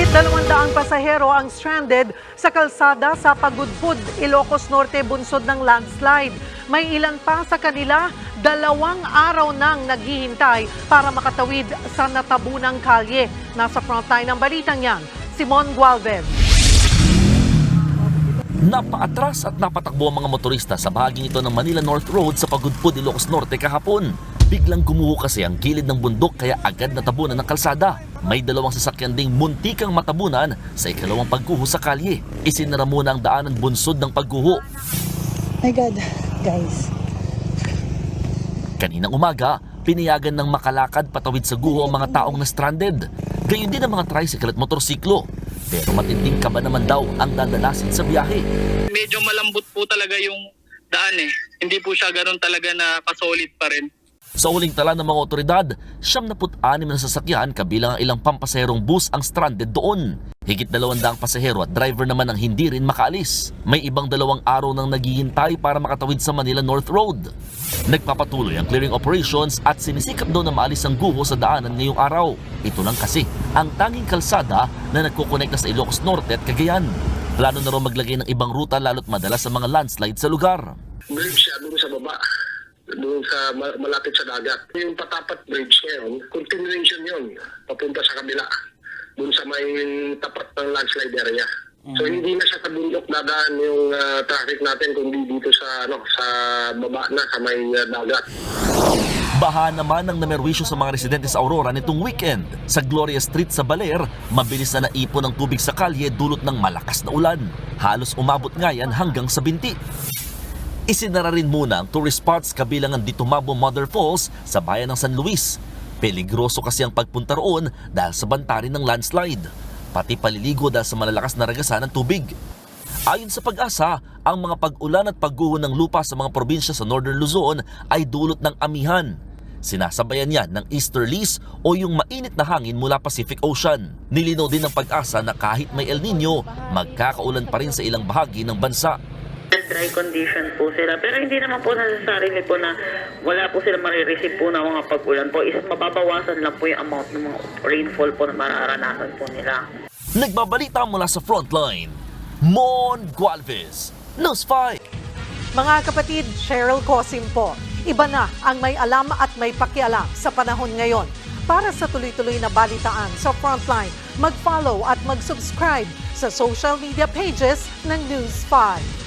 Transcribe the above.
Higit 200 pasahero ang stranded sa kalsada sa Pagudpud, Ilocos Norte, bunsod ng landslide. May ilan pa sa kanila, dalawang araw nang naghihintay para makatawid sa natabunang kalye. Nasa frontline ng balitang yan, Simon Gualvez. Napaatras at napatakbo ang mga motorista sa bahaging ito ng Manila North Road sa Pagudpud, Ilocos Norte kahapon. Biglang gumuho kasi ang gilid ng bundok kaya agad natabunan ng kalsada. May dalawang sasakyan ding muntikang matabunan sa ikalawang pagguho sa kalye. Isinara muna ang daanan bunsod ng pagguho. My God, guys. Kaninang umaga, pinayagan ng makalakad patawid sa guho ang mga taong na stranded. Gayon din ang mga tricycle at motorsiklo. Pero matinding kaba naman daw ang dadalasin sa biyahe. medyo malambot po talaga yung daan eh. Hindi po siya ganun talaga na kasolid pa rin. Sa huling tala ng mga otoridad, 76 na sasakyan kabilang ang ilang pampasaherong bus ang stranded doon. Higit 200 pasahero at driver naman ang hindi rin makaalis. May ibang dalawang araw nang naghihintay para makatawid sa Manila North Road. Nagpapatuloy ang clearing operations at sinisikap daw na maalis ang guho sa daanan ngayong araw. Ito lang kasi ang tanging kalsada na nagkukonekta sa Ilocos Norte at Cagayan. Plano na raw maglagay ng ibang ruta lalo't madalas sa mga landslide sa lugar. bridge siya doon sa baba doon sa ma- malapit sa dagat. Yung patapat bridge ngayon, continuation yun, papunta sa kabila, doon sa may tapat ng landslide area. So hindi na siya sa bundok dadaan yung ah, traffic natin kundi dito sa ano sa baba na sa may ah, dagat. Baha naman ang namerwisyo sa mga residente sa Aurora nitong weekend. Sa Gloria Street sa Baler, mabilis na naipon ang tubig sa kalye dulot ng malakas na ulan. Halos umabot nga yan hanggang sa binti. Isinara rin muna ang tourist spots kabilang ang Ditumabo Mother Falls sa bayan ng San Luis. Peligroso kasi ang pagpunta roon dahil sa banta rin ng landslide. Pati paliligo dahil sa malalakas na ragasan ng tubig. Ayon sa pag-asa, ang mga pag-ulan at pagguho ng lupa sa mga probinsya sa Northern Luzon ay dulot ng amihan. Sinasabayan yan ng easterlies o yung mainit na hangin mula Pacific Ocean. Nilinaw din ng pag-asa na kahit may El Nino, magkakaulan pa rin sa ilang bahagi ng bansa. Dry condition po sila. Pero hindi naman po necessarily po na wala po sila marireceive po ng mga pag-ulan po. Is mababawasan lang po yung amount ng mga rainfall po na mararanasan po nila. Nagbabalita mula sa frontline, Mon Gualvez, News 5. Mga kapatid, Cheryl Cosim po. Iba na ang may alam at may pakialam sa panahon ngayon. Para sa tuloy-tuloy na balitaan sa Frontline, mag-follow at mag-subscribe sa social media pages ng News 5.